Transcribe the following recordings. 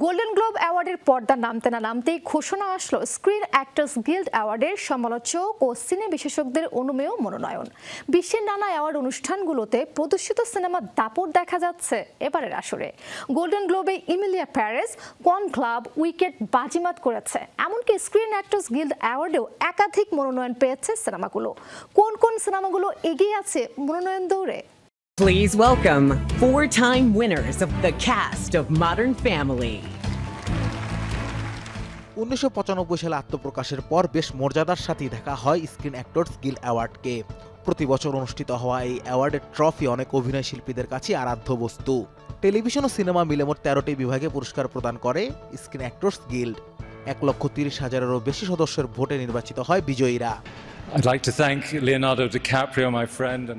Golden globe অ্যাওয়ার্ডের পর্দা নামতে না নামতেই ঘোষণা আসলো স্ক্রিন অ্যাক্টর্স গিল্ড অ্যাওয়ার্ডের সমালোচক ও সিনে বিশেষজ্ঞদের অনুমেয় মনোনয়ন। বিশ্বের নানা অ্যাওয়ার্ড অনুষ্ঠানগুলোতে প্রদর্শিত সিনেমার দাপট দেখা যাচ্ছে এবারের আসরে। গোল্ডেন গ্লোবে ইমিলিয়া প্যারেস কোয়ান ক্লাব উইকেট বাজিমাত করেছে। এমনকি স্ক্রিন অ্যাক্টর্স গিল্ড অ্যাওয়ার্ডেও একাধিক মনোনয়ন পেয়েছে সিনেমাগুলো। কোন কোন সিনেমাগুলো এগিয়ে আছে মনোনয়ন দৌড়ে? Please welcome four time winners of the cast of Modern Family. উনিশশো সালে আত্মপ্রকাশের পর বেশ মর্যাদার সাথেই দেখা হয় স্ক্রিন অ্যাক্টরস গিল অ্যাওয়ার্ডকে প্রতি বছর অনুষ্ঠিত হওয়া এই অ্যাওয়ার্ডের ট্রফি অনেক অভিনয় শিল্পীদের কাছে আরাধ্য বস্তু। টেলিভিশন ও সিনেমা মিলে মোট তেরোটি বিভাগে পুরস্কার প্রদান করে স্ক্রিন অ্যাক্টরস গিল্ড এক লক্ষ তিরিশ হাজারেরও বেশি সদস্যের ভোটে নির্বাচিত হয় বিজয়ীরা।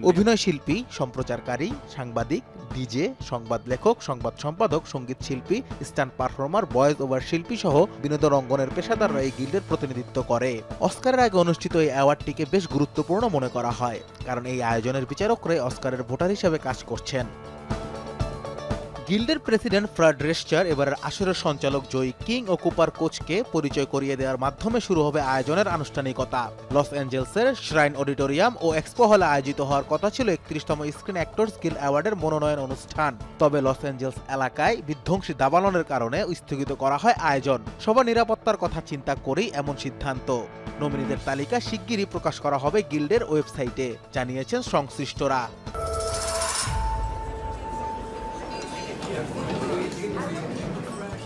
অভিনয় শিল্পী সম্প্রচারকারী সাংবাদিক ডিজে সংবাদ লেখক সংবাদ সম্পাদক সংগীত শিল্পী স্টান পারফর্মার ভয়েস ওভার শিল্পী সহ বিনোদন অঙ্গনের পেশাদাররা এই গিল্ডের প্রতিনিধিত্ব করে। অস্কারের আগে অনুষ্ঠিত এই অ্যাওয়ার্ডটিকে বেশ গুরুত্বপূর্ণ মনে করা হয় কারণ এই আয়োজনের বিচারকরাই অস্কারের ভোটার হিসেবে কাজ করছেন। গিল্ডের প্রেসিডেন্ট ফ্রাড রেস্টার এবারের আসরের সঞ্চালক জয়ী কিং ও কুপার কোচকে পরিচয় করিয়ে দেওয়ার মাধ্যমে শুরু হবে আয়োজনের আনুষ্ঠানিকতা। লস অ্যাঞ্জেলসের শ্রাইন অডিটোরিয়াম ও এক্সপো হলে আয়োজিত হওয়ার কথা ছিল একত্রিশতম স্ক্রিন অ্যাক্টর্স গিল্ড অ্যাওয়ার্ডের মনোনয়ন অনুষ্ঠান। তবে লস অ্যাঞ্জেলস এলাকায় বিধ্বংসী দাবানলের কারণে স্থগিত করা হয় আয়োজন। সবার নিরাপত্তার কথা চিন্তা করেই এমন সিদ্ধান্ত। নমিনীদের তালিকা শিগগিরই প্রকাশ করা হবে গিল্ডের ওয়েবসাইটে, জানিয়েছেন সংশ্লিষ্টরা।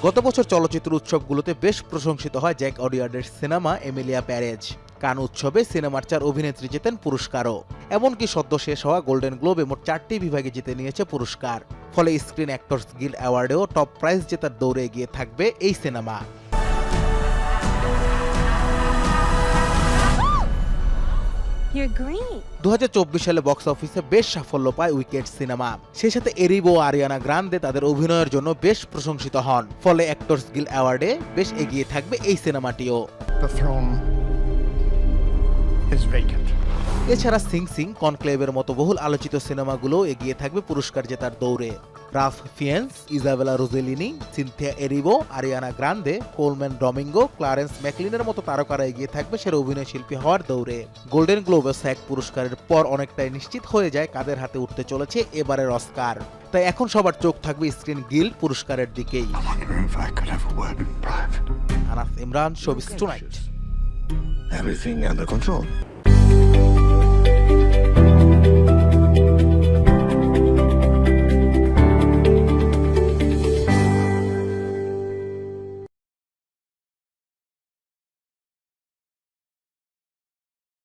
গত বছর চলচ্চিত্র উৎসবগুলোতে বেশ প্রশংসিত হয় জ্যাক অডিয়ার্ডের সিনেমা এমিলিয়া প্যারেজ। কান উৎসবে সিনেমার চার অভিনেত্রী জেতেন পুরস্কারও। এমনকি সদ্য শেষ হওয়া গোল্ডেন গ্লোবে মোট চারটি বিভাগে জিতে নিয়েছে পুরস্কার। ফলে স্ক্রিন অ্যাক্টরস গিল্ড অ্যাওয়ার্ডেও টপ প্রাইজ জেতার দৌড়ে এগিয়ে থাকবে এই সিনেমা। দুহাজার চব্বিশ সালে বক্স অফিসে বেশ সাফল্য পায় উইকেট সিনেমা সেই সাথে এরিবো আরিয়ানা গ্রান্দে তাদের অভিনয়ের জন্য বেশ প্রশংসিত হন। ফলে অ্যাক্টরস গিল্ড অ্যাওয়ার্ডে বেশ এগিয়ে থাকবে এই সিনেমাটিও। The throne is vacant. এছাড়া সিং সিং কনক্লেভের মতো বহুল আলোচিত সিনেমাগুলো এগিয়ে থাকবে পুরস্কার জেতার দৌড়ে। Ralph Fiennes Isabella Rossellini Cynthia Erivo Ariana Grande Colman Domingo Clarence ম্যাকলিনের মতো তারকারা এগিয়ে থাকবে সেরা অভিনয় শিল্পী হওয়ার দৌড়ে। গোল্ডেন গ্লোবে স্যাক পুরস্কারের পর অনেকটাই নিশ্চিত হয়ে যায় কাদের হাতে উঠতে চলেছে এবারের অস্কার। তাই এখন সবার চোখ থাকবে স্ক্রিন গিল পুরস্কারের দিকেই. Anas Imran showbiz tonight. Everything under control.